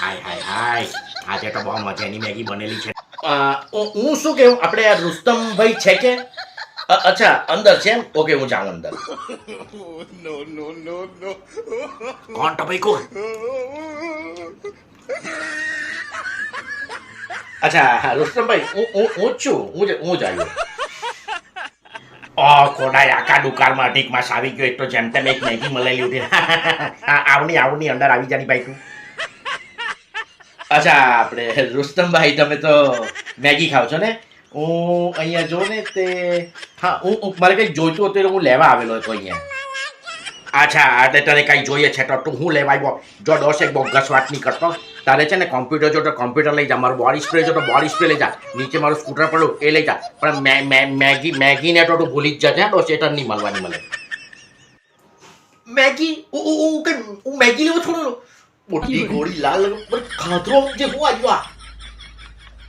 હાય હાય હાય. આજે તો બહુ મજાની મેગી બનેલી છે. હું હું શું કેવું આપણે આ રુસ્તમભાઈ છે કે? અચ્છા અંદર છે એમ? ઓકે હું જાઉં અંદર. કોણ તો ભાઈ કોણ? અચ્છા રુસ્તમભાઈ હું હું હું છું. હું હું જ આવ્યો ઓ કોડા આખા દુકાનમાં અઢીક માસ આવી ગયો એક તો જેમ તેમ એક મેગી મળેલી હતી આવની આવની અંદર આવી જાની ભાઈ તું. અચ્છા, આપણે રુસ્તમભાઈ, તમે તો મેગી ખાવ છો ને? હું અહીંયા જો ને તે, હા, હું મારે કંઈક જોઈતું હતું હું લેવા આવેલો હતો અહીંયા. અચ્છા એટલે તને કાંઈ જોઈએ છે તો તું હું લેવા આવ્યો? જો ડોસ એક બોગસ વાત નહીં કરતો. તારે છે ને કોમ્પ્યુટર જો તો કોમ્પ્યુટર લઈ જા, મારું બોડી સ્પ્રે જો તો બોડી સ્પ્રે લઈ જા. નીચે મારું સ્કૂટર પડ્યું, એ લઈ જા. પણ મેગી મેગીને તો તું ભૂલી જ જજે તો સેટર નહીં મળવાની મળે મેગી? હું હું હું મેગી લેવો થોડો? મોટી ગોળી લાલ ખાધરો જે હું આવ્યો આ.